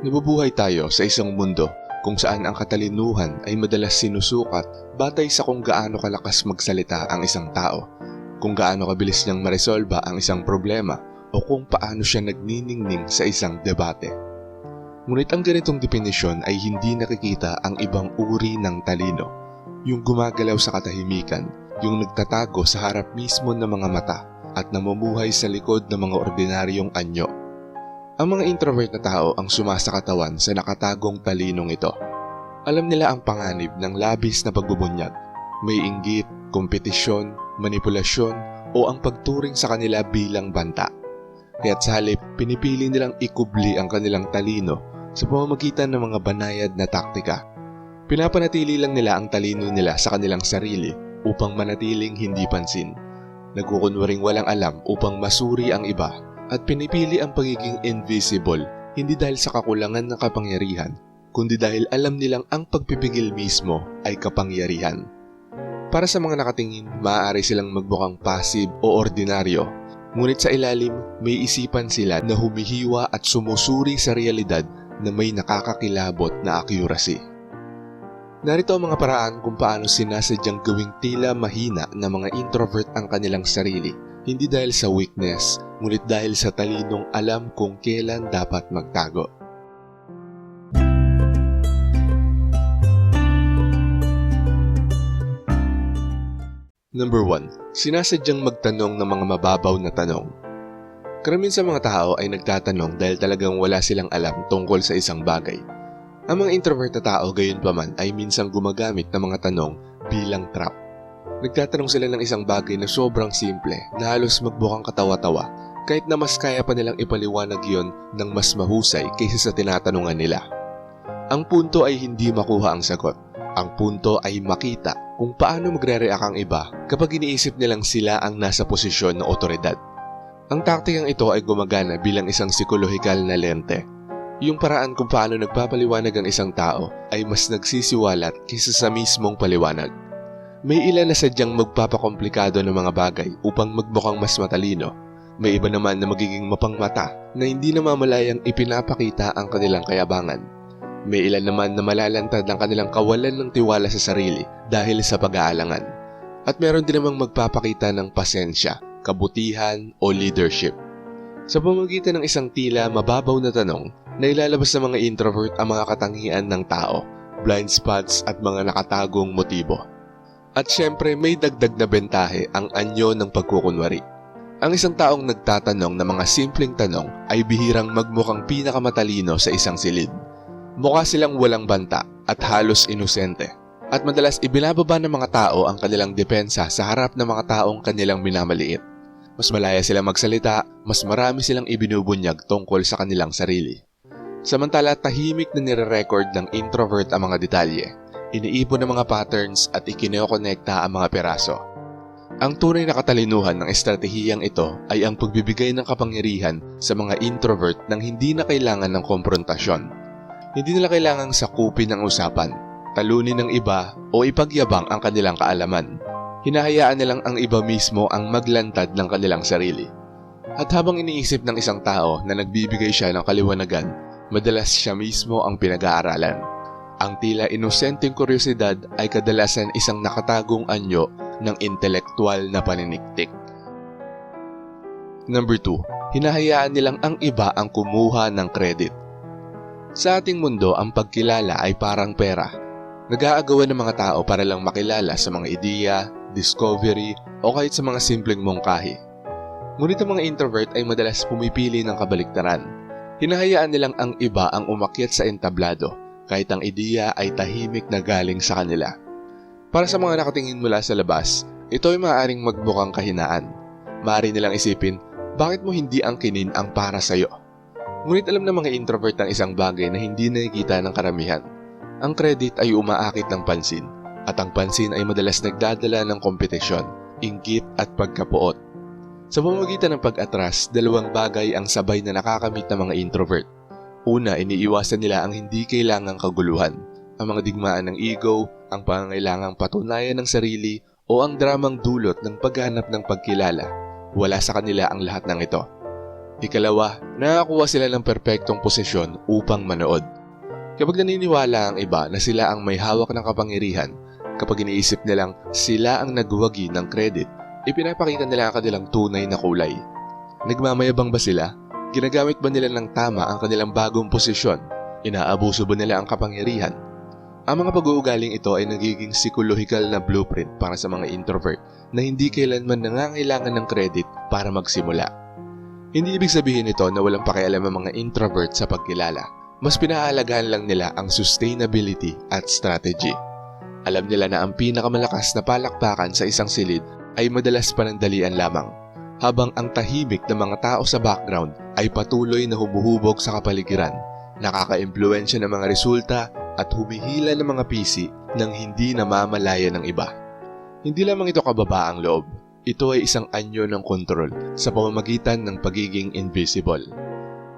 Nabubuhay tayo sa isang mundo kung saan ang katalinuhan ay madalas sinusukat batay sa kung gaano kalakas magsalita ang isang tao, kung gaano kabilis niyang maresolba ang isang problema o kung paano siya nagniningning sa isang debate. Ngunit ang ganitong definisyon ay hindi nakikita ang ibang uri ng talino, yung gumagalaw sa katahimikan, yung nagtatago sa harap mismo ng mga mata at namumuhay sa likod ng mga ordinaryong anyo. Ang mga introvert na tao ang sumasakatawan sa nakatagong talinong ito. Alam nila ang panganib ng labis na pagbubunyag. May inggit, kompetisyon, manipulasyon o ang pagturing sa kanila bilang banta. Kaya't sa halip, pinipili nilang ikubli ang kanilang talino sa pamamagitan ng mga banayad na taktika. Pinapanatili lang nila ang talino nila sa kanilang sarili upang manatiling hindi pansin. Nagkukunwaring walang alam upang masuri ang iba at pinipili ang pagiging invisible hindi dahil sa kakulangan ng kapangyarihan, kundi dahil alam nilang ang pagpipigil mismo ay kapangyarihan. Para sa mga nakatingin, maaari silang magbukang passive o ordinaryo, ngunit sa ilalim may isipan sila na humihiwa at sumusuri sa realidad na may nakakakilabot na accuracy. Narito ang mga paraan kung paano sinasadyang gawing tila mahina ng mga introvert ang kanilang sarili, hindi dahil sa weakness, ngunit dahil sa talinong alam kung kailan dapat magtago. Number 1. Sinasadyang magtanong ng mga mababaw na tanong. Karamihan sa mga tao ay nagtatanong dahil talagang wala silang alam tungkol sa isang bagay. Ang mga introvert na tao gayon pa man ay minsang gumagamit ng mga tanong bilang trap. Nagtatanong sila ng isang bagay na sobrang simple na halos magbukang katawa-tawa kahit na mas kaya pa nilang ipaliwanag yon ng mas mahusay kaysa sa tinatanungan nila. Ang punto ay hindi makuha ang sagot. Ang punto ay makita kung paano magre-react ang iba kapag iniisip nilang sila ang nasa posisyon ng otoridad. Ang taktikang ito ay gumagana bilang isang psikolohikal na lente. Yung paraan kung paano nagpapaliwanag ang isang tao ay mas nagsisiwalat kaysa sa mismong paliwanag. May ilan na sadyang magpapakomplikado ng mga bagay upang magmukhang mas matalino. May iba naman na magiging mapangmata na hindi namamalayang ipinapakita ang kanilang kayabangan. May ilan naman na malalantad ang kanilang kawalan ng tiwala sa sarili dahil sa pag-aalangan. At meron din namang magpapakita ng pasensya, kabutihan o leadership. Sa pamamagitan ng isang tila mababaw na tanong, nailalabas ng mga introvert ang mga katangian ng tao, blind spots at mga nakatagong motibo. At syempre may dagdag na bentahe ang anyo ng pagkukunwari. Ang isang taong nagtatanong ng mga simpleng tanong ay bihirang magmukhang pinakamatalino sa isang silid. Mukha silang walang banta at halos inosente. At madalas ibinababa ng mga tao ang kanilang depensa sa harap ng mga taong kanilang minamaliit. Mas malaya silang magsalita, mas marami silang ibinubunyag tungkol sa kanilang sarili. Samantala tahimik na nire-record ng introvert ang mga detalye. Iniipon ng mga patterns at ikineokonekta ang mga peraso. Ang tunay na katalinuhan ng estratehiyang ito ay ang pagbibigay ng kapangyarihan sa mga introvert nang hindi na kailangan ng konfrontasyon. Hindi nila kailangang sakupin ang usapan, talunin ng iba o ipagyabang ang kanilang kaalaman. Hinahayaan nilang ang iba mismo ang maglantad ng kanilang sarili. At habang iniisip ng isang tao na nagbibigay siya ng kaliwanagan, madalas siya mismo ang pinag-aaralan. Ang tila inosenteng kuryosidad ay kadalasan isang nakatagong anyo ng intelektual na paniniktik. Number 2. Hinahayaan nilang ang iba ang kumuha ng credit. Sa ating mundo, ang pagkilala ay parang pera. Nag-aagawan ng mga tao para lang makilala sa mga ideya, discovery, o kahit sa mga simpleng mongkahi. Ngunit ang mga introvert ay madalas pumipili ng kabaliktaran. Hinahayaan nilang ang iba ang umakyat sa entablado kahit ang ideya ay tahimik na galing sa kanila. Para sa mga nakatingin mula sa labas, ito ay maaaring magbukang kahinaan. Maaari nilang isipin, bakit mo hindi ang kinin ang para sa'yo? Ngunit alam ng mga introvert ang isang bagay na hindi nakikita ng karamihan. Ang credit ay umaakit ng pansin, at ang pansin ay madalas nagdadala ng kompetisyon, inggit at pagkapuot. Sa pamamagitan ng pag-atras, dalawang bagay ang sabay na nakakamit ng mga introvert. Una, iniiwasan nila ang hindi kailangang kaguluhan, ang mga digmaan ng ego, ang pangangailangang patunayan ng sarili o ang dramang dulot ng paghanap ng pagkilala. Wala sa kanila ang lahat ng ito. Ikalawa, nakakuha sila ng perpektong posisyon upang manood. Kapag naniniwala ang iba na sila ang may hawak ng kapangyarihan, kapag iniisip nilang sila ang nagwagi ng credit, ipinapakita nila ang kanilang tunay na kulay. Nagmamayabang ba sila? Ginagamit ba nila ng tama ang kanilang bagong posisyon? Inaabuso ba nila ang kapangyarihan? Ang mga pag-uugaling ito ay nagiging psychological na blueprint para sa mga introvert na hindi kailanman nangangailangan ng credit para magsimula. Hindi ibig sabihin ito na walang pakialam ang mga introvert sa pagkilala. Mas pinahahalagahan lang nila ang sustainability at strategy. Alam nila na ang pinakamalakas na palakpakan sa isang silid ay madalas panandalian lamang, habang ang tahimik na mga tao sa background ay patuloy na humuhubog sa kapaligiran, nakaka-impluensya ng mga resulta at humihila ng mga pisi nang hindi namamalaya ng iba. Hindi lamang ito kababa ang loob, ito ay isang anyo ng kontrol sa pamamagitan ng pagiging invisible.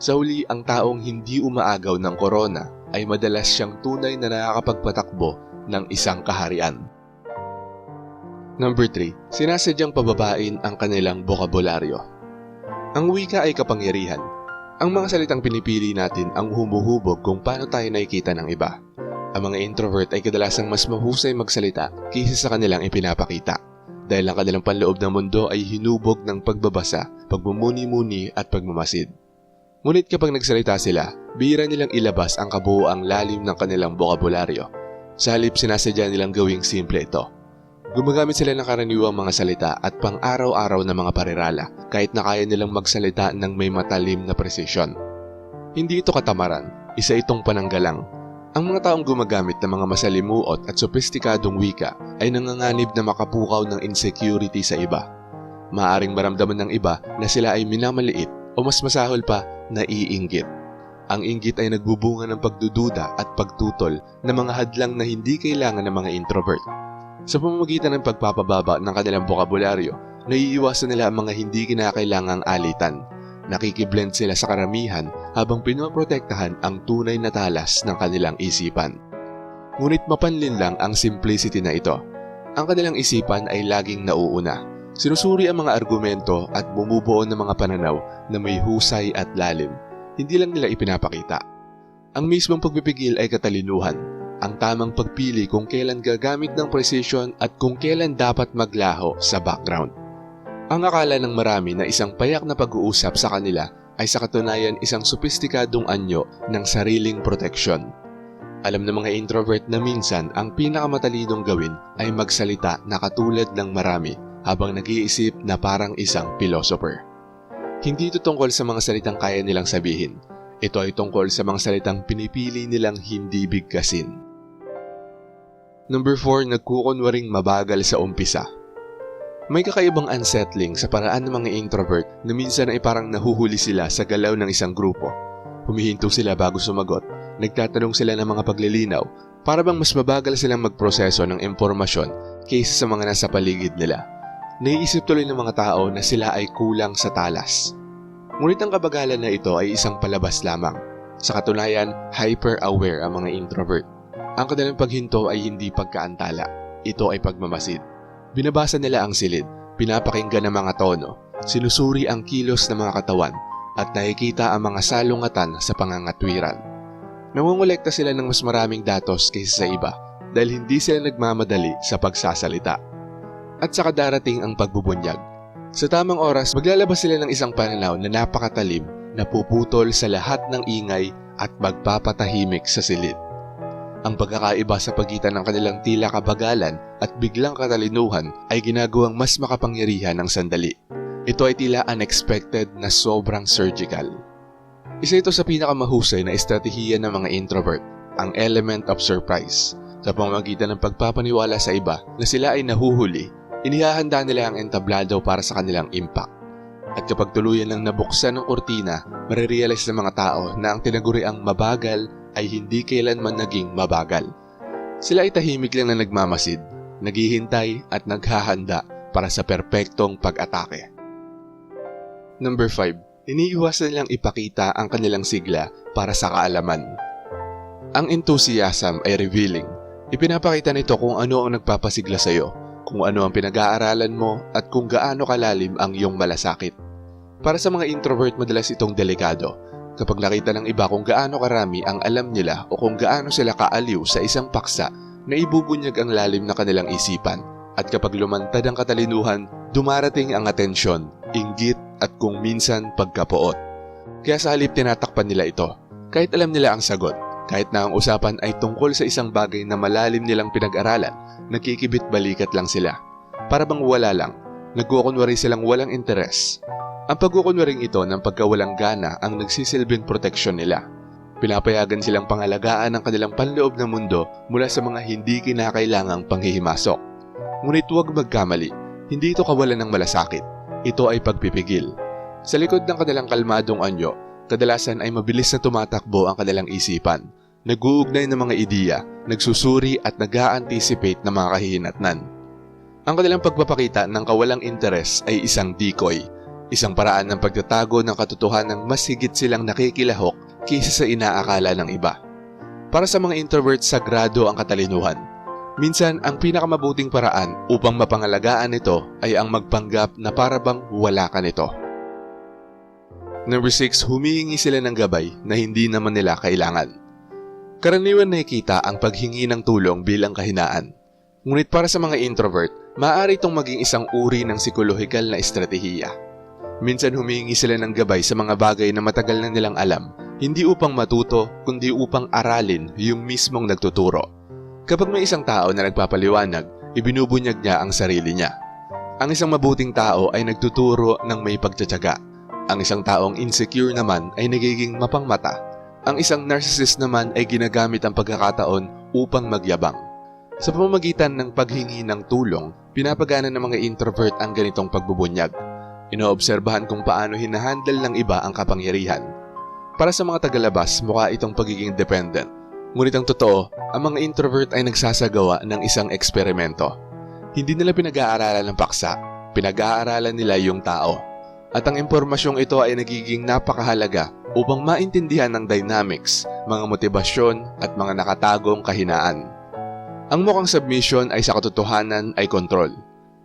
Sa huli, ang taong hindi umaagaw ng korona ay madalas siyang tunay na nakakapagpatakbo ng isang kaharian. Number 3. Sinasadyang pababain ang kanilang bokabularyo. Ang wika ay kapangyarihan. Ang mga salitang pinipili natin ang humuhubog kung paano tayo nakikita ng iba. Ang mga introvert ay kadalasang mas mahusay magsalita kaysa sa kanilang ipinapakita. Dahil ang kanilang panloob ng mundo ay hinubog ng pagbabasa, pagmumuni-muni at pagmamasid. Ngunit kapag nagsalita sila, bihira nilang ilabas ang kabuoang lalim ng kanilang bokabularyo. Sa halip sinasadya nilang gawing simple ito. Gumagamit sila ng karaniwang mga salita at pang-araw-araw na mga parirala kahit na kaya nilang magsalita ng may matalim na presisyon. Hindi ito katamaran, isa itong pananggalang. Ang mga taong gumagamit ng mga masalimuot at sopistikadong wika ay nanganganib na makapukaw ng insecurity sa iba. Maaring maramdaman ng iba na sila ay minamaliit o mas masahol pa, naiinggit. Ang inggit ay nagbubunga ng pagdududa at pagtutol na mga hadlang na hindi kailangan ng mga introvert. Sa pamamagitan ng pagpapababa ng kanilang bokabularyo, naiiwasan nila ang mga hindi kinakailangang alitan. Nakikiblend sila sa karamihan habang pinoprotektahan ang tunay na talas ng kanilang isipan. Ngunit mapanlin lang ang simplicity na ito. Ang kanilang isipan ay laging nauuna. Sinusuri ang mga argumento at bumubuo ng mga pananaw na may husay at lalim. Hindi lang nila ipinapakita. Ang mismong pagpipigil ay katalinuhan ang tamang pagpili kung kailan gagamit ng precision at kung kailan dapat maglaho sa background. Ang akala ng marami na isang payak na pag-uusap sa kanila ay sa katunayan isang sopistikadong anyo ng sariling proteksyon. Alam ng mga introvert na minsan ang pinakamatalinong gawin ay magsalita na katulad ng marami habang nag-iisip na parang isang philosopher. Hindi ito tungkol sa mga salitang kaya nilang sabihin. Ito ay tungkol sa mga salitang pinipili nilang hindi bigkasin. Number 4, nagkukunwaring mabagal sa umpisa. May kakaibang unsettling sa paraan ng mga introvert na minsan ay parang nahuhuli sila sa galaw ng isang grupo. Humihinto sila bago sumagot, nagtatanong sila ng mga paglilinaw para bang mas mabagal silang magproseso ng impormasyon kaysa sa mga nasa paligid nila. Naiisip tuloy ng mga tao na sila ay kulang sa talas. Ngunit ang kabagalan na ito ay isang palabas lamang. Sa katunayan, hyper-aware ang mga introvert. Ang kanilang paghinto ay hindi pagkaantala. Ito ay pagmamasid. Binabasa nila ang silid, pinapakinggan ang mga tono, sinusuri ang kilos ng mga katawan, at nakikita ang mga salungatan sa pangangatwiran. Nangungulekta sila ng mas maraming datos kaysa sa iba dahil hindi sila nagmamadali sa pagsasalita. At saka darating ang pagbubunyag. Sa tamang oras, maglalabas sila ng isang pananaw na napakatalim na puputol sa lahat ng ingay at magpapatahimik sa silid. Ang pagkakaiba sa pagitan ng kanilang tila kabagalan at biglang katalinuhan ay ginagawang mas makapangyarihan ng sandali. Ito ay tila unexpected na sobrang surgical. Isa ito sa pinakamahusay na estratehiya ng mga introvert, ang element of surprise. Sa pamamagitan ng pagpapaniwala sa iba na sila ay nahuhuli, inihahanda nila ang entablado para sa kanilang impact. At kapag tuluyan lang nabuksan ng kurtina, marirealize ng mga tao na ang tinaguriang mabagal ay hindi kailanman naging mabagal. Sila ay tahimik lang na nagmamasid, naghihintay at naghahanda para sa perpektong pag-atake. Number 5. Iniiwasan nilang ipakita ang kanilang sigla para sa kaalaman. Ang enthusiasm ay revealing. Ipinapakita nito kung ano ang nagpapasigla sa iyo, kung ano ang pinag-aaralan mo at kung gaano kalalim ang iyong malasakit. Para sa mga introvert madalas itong delikado. Kapag nakita ng iba kung gaano karami ang alam nila o kung gaano sila kaaliw sa isang paksa na ibubunyag ang lalim na kanilang isipan. At kapag lumantad ang katalinuhan, dumarating ang atensyon, inggit at kung minsan pagkapuot. Kaya sa halip tinatakpan nila ito. Kahit alam nila ang sagot, kahit na ang usapan ay tungkol sa isang bagay na malalim nilang pinag-aralan, nagkikibit balikat lang sila. Para bang wala lang, nagkukunwari silang walang interes. Ang pagkukunwaring ito ng pagkawalang gana ang nagsisilbing proteksyon nila. Pinapayagan silang pangalagaan ang kanilang panloob na mundo mula sa mga hindi kinakailangang panghihimasok. Ngunit huwag magkamali, hindi ito kawalan ng malasakit. Ito ay pagpipigil. Sa likod ng kanilang kalmadong anyo, kadalasan ay mabilis na tumatakbo ang kanilang isipan. Nag-uugnay ng mga ideya, nagsusuri at nag anticipate ng mga kahihinatnan. Ang kanilang pagpapakita ng kawalang interes ay isang decoy, isang paraan ng pagtatago ng katotohanang mas higit silang nakikilahok kaysa sa inaakala ng iba. Para sa mga introvert, sagrado ang katalinuhan. Minsan, ang pinakamabuting paraan upang mapangalagaan ito ay ang magpanggap na parabang wala ka nito. Number 6, humihingi sila ng gabay na hindi naman nila kailangan. Karaniwan nakikita ang paghingi ng tulong bilang kahinaan. Ngunit para sa mga introvert, maaari itong maging isang uri ng psikolohikal na estratehiya. Minsan humihingi sila ng gabay sa mga bagay na matagal na nilang alam, hindi upang matuto, kundi upang aralin yung mismong nagtuturo. Kapag may isang tao na nagpapaliwanag, ibinubunyag niya ang sarili niya. Ang isang mabuting tao ay nagtuturo ng may pagtsatsaga. Ang isang taong insecure naman ay nagiging mapangmata. Ang isang narcissist naman ay ginagamit ang pagkakataon upang magyabang. Sa pamamagitan ng paghingi ng tulong, pinapagana ng mga introvert ang ganitong pagbubunyag. Inoobserbahan kung paano hinahandle ng iba ang kapangyarihan. Para sa mga tagalabas, mukha itong pagiging dependent. Ngunit ang totoo, ang mga introvert ay nagsasagawa ng isang eksperimento. Hindi nila pinag-aaralan ng paksa, pinag-aaralan nila yung tao. At ang impormasyong ito ay nagiging napakahalaga upang maintindihan ang dynamics, mga motibasyon at mga nakatagong kahinaan. Ang mukhang submission ay sa katotohanan ay kontrol.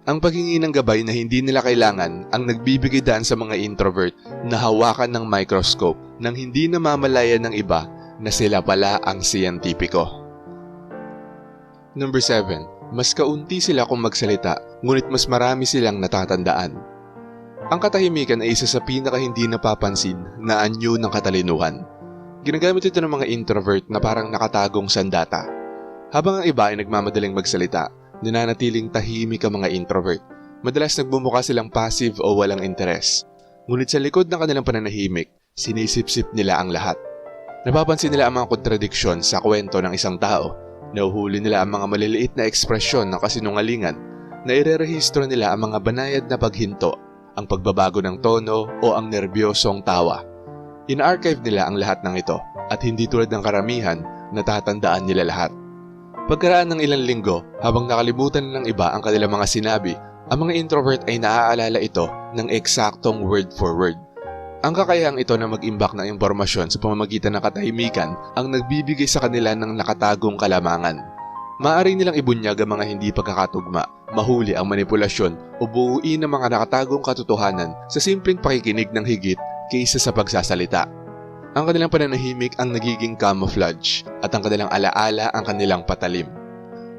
Ang paghingi ng gabay na hindi nila kailangan ang nagbibigay daan sa mga introvert na hawakan ng microscope nang hindi namamalayan ng iba na sila pala ang siyentipiko. Number 7. Mas kaunti sila kung magsalita, ngunit mas marami silang natatandaan. Ang katahimikan ay isa sa pinaka hindi napapansin na anyo ng katalinuhan. Ginagamit ito ng mga introvert na parang nakatagong sandata. Habang ang iba ay nagmamadaling magsalita, nananatiling tahimik ang mga introvert. Madalas nagbumuka silang passive o walang interes. Ngunit sa likod ng kanilang pananahimik, sinisip-sip nila ang lahat. Napapansin nila ang mga kontradiksyon sa kwento ng isang tao. Nauhuli nila ang mga maliliit na ekspresyon ng kasinungalingan. Nairerehistro nila ang mga banayad na paghinto, ang pagbabago ng tono o ang nerbyosong tawa. In-archive nila ang lahat ng ito at hindi tulad ng karamihan, natatandaan nila lahat. Pagkaraan ng ilang linggo, habang nakalimutan ng iba ang kanilang mga sinabi, ang mga introvert ay naaalala ito ng eksaktong word for word. Ang kakayahang ito na mag-imbak ng impormasyon sa pamamagitan ng katahimikan ang nagbibigay sa kanila ng nakatagong kalamangan. Maaari nilang ibunyag ang mga hindi pagkakatugma, mahuli ang manipulasyon o buuin ang mga nakatagong katotohanan sa simpleng pakikinig ng higit kaysa sa pagsasalita. Ang kanilang pananahimik ang nagiging camouflage at ang kanilang alaala ang kanilang patalim.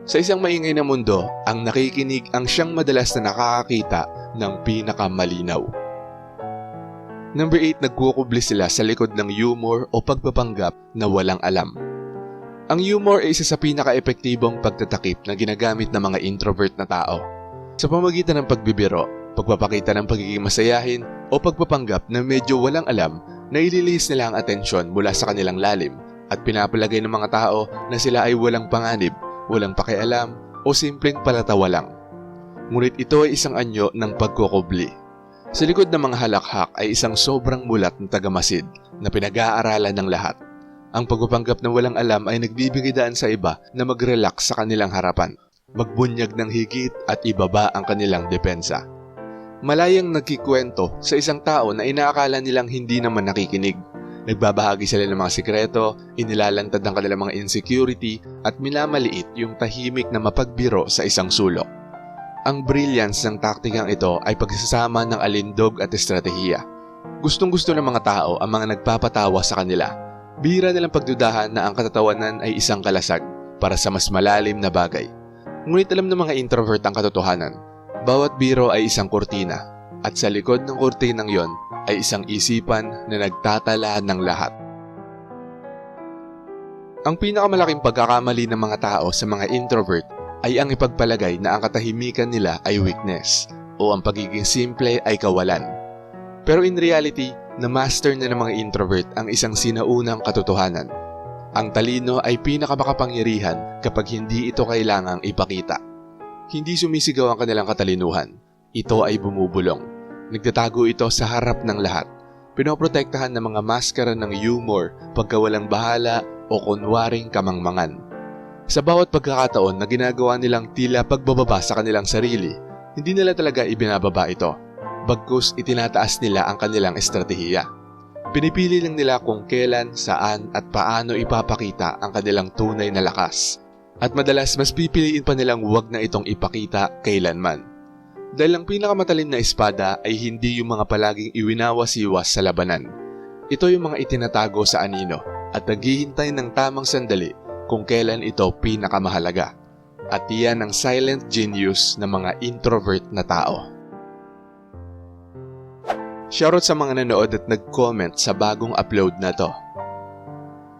Sa isang maingay na mundo, ang nakikinig ang siyang madalas na nakakakita ng pinakamalinaw. Number 8, nagkukubli sila sa likod ng humor o pagpapanggap na walang alam. Ang humor ay isa sa pinaka-epektibong pagtatakip na ginagamit ng mga introvert na tao. Sa pamagitan ng pagbibiro, pagpapakita ng pagiging masayahin o pagpapanggap na medyo walang alam na ililihis nila ang atensyon mula sa kanilang lalim at pinapalagay ng mga tao na sila ay walang panganib, walang pakialam o simpleng palatawa lang. Ngunit ito ay isang anyo ng pagkukubli. Sa likod ng mga halakhak ay isang sobrang mulat na tagamasid na pinag-aaralan ng lahat. Ang pagpapanggap na walang alam ay nagbibigay daan sa iba na mag-relax sa kanilang harapan, magbunyag ng higit at ibaba ang kanilang depensa. Malayang nagkikwento sa isang tao na inaakala nilang hindi naman nakikinig. Nagbabahagi sila ng mga sikreto, inilalantad ang kanilang mga insecurity at minamaliit yung tahimik na mapagbiro sa isang sulok. Ang brilliance ng taktikang ito ay pagsasama ng alindog at estratehiya. Gustong gusto ng mga tao ang mga nagpapatawa sa kanila. Bihira nilang pagdudahan na ang katatawanan ay isang kalasag para sa mas malalim na bagay. Ngunit alam ng mga introvert ang katotohanan. Bawat biro ay isang kurtina at sa likod ng kurtinang yon ay isang isipan na nagtatala ng lahat. Ang pinakamalaking pagkakamali ng mga tao sa mga introvert ay ang ipagpalagay na ang katahimikan nila ay weakness o ang pagiging simple ay kawalan. Pero in reality, na-master na ng mga introvert ang isang sinaunang katotohanan. Ang talino ay pinakamakapangyarihan kapag hindi ito kailangang ipakita. Hindi sumisigaw ang kanilang katalinuhan. Ito ay bumubulong. Nagtatago ito sa harap ng lahat. Pinoprotektahan ng mga maskara ng humor, pagkawalang bahala o kunwaring kamangmangan. Sa bawat pagkakataon na ginagawa nilang tila pagbababa sa kanilang sarili, hindi nila talaga ibinababa ito. Bagkus itinataas nila ang kanilang estratehiya. Pinipili lang nila kung kailan, saan at paano ipapakita ang kanilang tunay na lakas. At madalas mas pipiliin pa nilang huwag na itong ipakita kailanman. Dahil ang pinakamatalim na espada ay hindi yung mga palaging iwinawas-iwas sa labanan. Ito yung mga itinatago sa anino at naghihintay ng tamang sandali kung kailan ito pinakamahalaga. At iyan ang silent genius ng mga introvert na tao. Shoutout sa mga nanood at nag-comment sa bagong upload na to.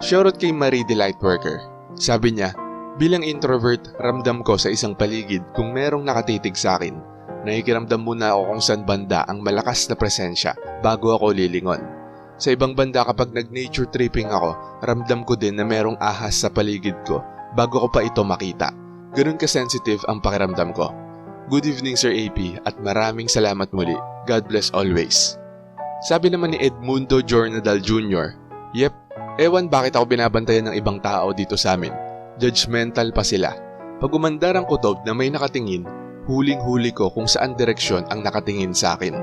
Shoutout kay Marie Delight Worker. Sabi niya, bilang introvert, ramdam ko sa isang paligid kung merong nakatitig sa akin. Nakikiramdam muna ako kung saan banda ang malakas na presensya bago ako lilingon. Sa ibang banda kapag nag-nature tripping ako, ramdam ko din na merong ahas sa paligid ko bago ko pa ito makita. Ganun ka-sensitive ang pakiramdam ko. Good evening Sir AP at maraming salamat muli. God bless always. Sabi naman ni Edmundo Jornadal Jr., Yep, ewan bakit ako binabantayan ng ibang tao dito sa amin. Judgmental pa sila. Pag umandar ang kutob na may nakatingin, huling-huli ko kung saan direksyon ang nakatingin sa akin.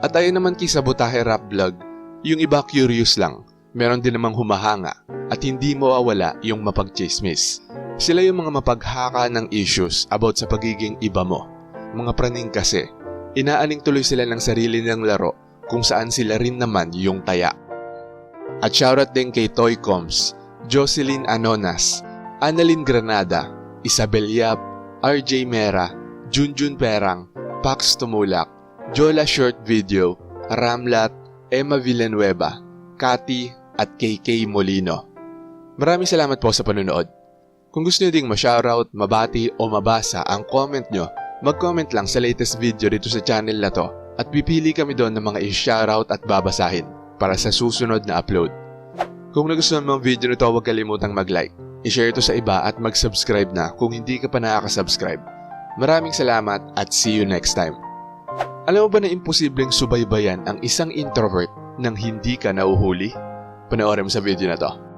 At ayon naman kay Sabotahe Rap Vlog, yung iba curious lang, meron din namang humahanga at hindi mawawala yung mapagchismis. Sila yung mga mapaghaka ng issues about sa pagiging iba mo. Mga praning kasi, inaaning tuloy sila ng sarili ng laro kung saan sila rin naman yung taya. At shoutout din kay Toy Coms, Jocelyn Anonas, Annalyn Granada, Isabel Yap, RJ Mera, Junjun Perang, Pax Tumulak, Jola Short Video, Ramlat, Emma Villanueva, Kati at KK Molino. Maraming salamat po sa panonood. Kung gusto niyo ding ma-shoutout, mabati o mabasa ang comment nyo, mag-comment lang sa latest video dito sa channel na to at pipili kami doon ng mga i-shoutout at babasahin para sa susunod na upload. Kung nagustuhan mo ang video nito, huwag kalimutang mag-like, i-share ito sa iba at mag-subscribe na kung hindi ka pa nakaka-subscribe. Maraming salamat at see you next time. Alam mo ba na imposibleng subaybayan ang isang introvert nang hindi ka nauhuli? Panoorin mo sa video na to.